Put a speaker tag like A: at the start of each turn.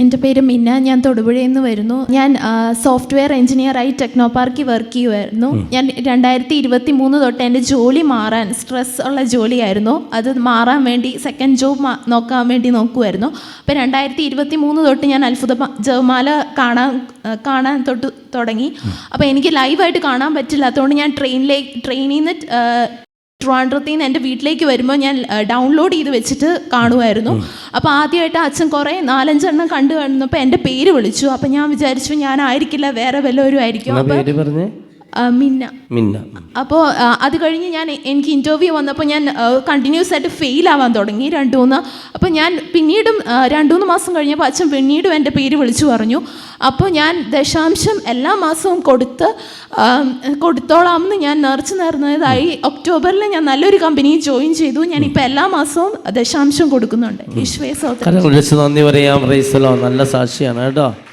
A: എന്റെ പേര് മിന്ന ഞാൻ തൊടുപുഴയിൽ നിന്ന് വരുന്നു. ഞാൻ സോഫ്റ്റ്വെയർ എഞ്ചിനീയറായി ടെക്നോ പാർക്കിൽ വർക്ക് ചെയ്യുമായിരുന്നു ഞാൻ രണ്ടായിരത്തി ഇരുപത്തി മൂന്ന് തൊട്ട് എന്റെ ജോലി മാറാൻ സ്ട്രെസ് ഉള്ള ജോലിയായിരുന്നു. അത് മാറാൻ വേണ്ടി സെക്കൻഡ് ജോബ് നോക്കാൻ വേണ്ടി നോക്കുമായിരുന്നു അപ്പോൾ രണ്ടായിരത്തി ഇരുപത്തി മൂന്ന് തൊട്ട് ഞാൻ അത്ഭുത ജവമാല കാണാൻ കാണാൻ തൊട്ട് തുടങ്ങി. അപ്പോൾ എനിക്ക് ലൈവായിട്ട് കാണാൻ പറ്റില്ലാത്തതുകൊണ്ട് ഞാൻ ട്രെയിനിലേക്ക് ട്രെയിനിൽ നിന്ന് ട്രിവാൻഡ്രത്തിൽ നിന്ന് എന്റെ വീട്ടിലേക്ക് വരുമ്പോൾ ഞാൻ ഡൗൺലോഡ് ചെയ്ത് വെച്ചിട്ട് കാണുമായിരുന്നു അപ്പോൾ ആദ്യമായിട്ട് അച്ഛൻ കുറേ നാലഞ്ചെണ്ണം കണ്ടു കാണുന്നപ്പോൾ എന്റെ പേര് വിളിച്ചു. അപ്പോൾ ഞാൻ വിചാരിച്ചു ഞാനായിരിക്കില്ല വേറെ വല്ലവരും ആയിരിക്കും അപ്പോൾ മിന്ന.
B: മിന്ന.
A: അപ്പോൾ അത് കഴിഞ്ഞ് ഞാൻ എനിക്ക് ഇന്റർവ്യൂ വന്നപ്പോൾ ഞാൻ കണ്ടിന്യൂസ് ആയിട്ട് ഫെയിൽ ആവാൻ തുടങ്ങി രണ്ട് മൂന്ന്. അപ്പോൾ ഞാൻ പിന്നീടും രണ്ട് മൂന്ന് മാസം കഴിഞ്ഞപ്പോൾ അച്ഛൻ പിന്നീടും എന്റെ പേര് വിളിച്ചു പറഞ്ഞു. അപ്പോൾ ഞാൻ ദശാംശം എല്ലാ മാസവും കൊടുത്ത് കൊടുത്തോളാമെന്ന് ഞാൻ നേർച്ച നേർന്നതായി ഒക്ടോബറിൽ ഞാൻ നല്ലൊരു കമ്പനിയിൽ ജോയിൻ ചെയ്തു. ഞാൻ ഇപ്പോൾ എല്ലാ മാസവും ദശാംശം കൊടുക്കുന്നുണ്ട്.
B: വിളിച്ച് നന്ദി പറയാം. നല്ല സാക്ഷിയാണ് കേട്ടോ.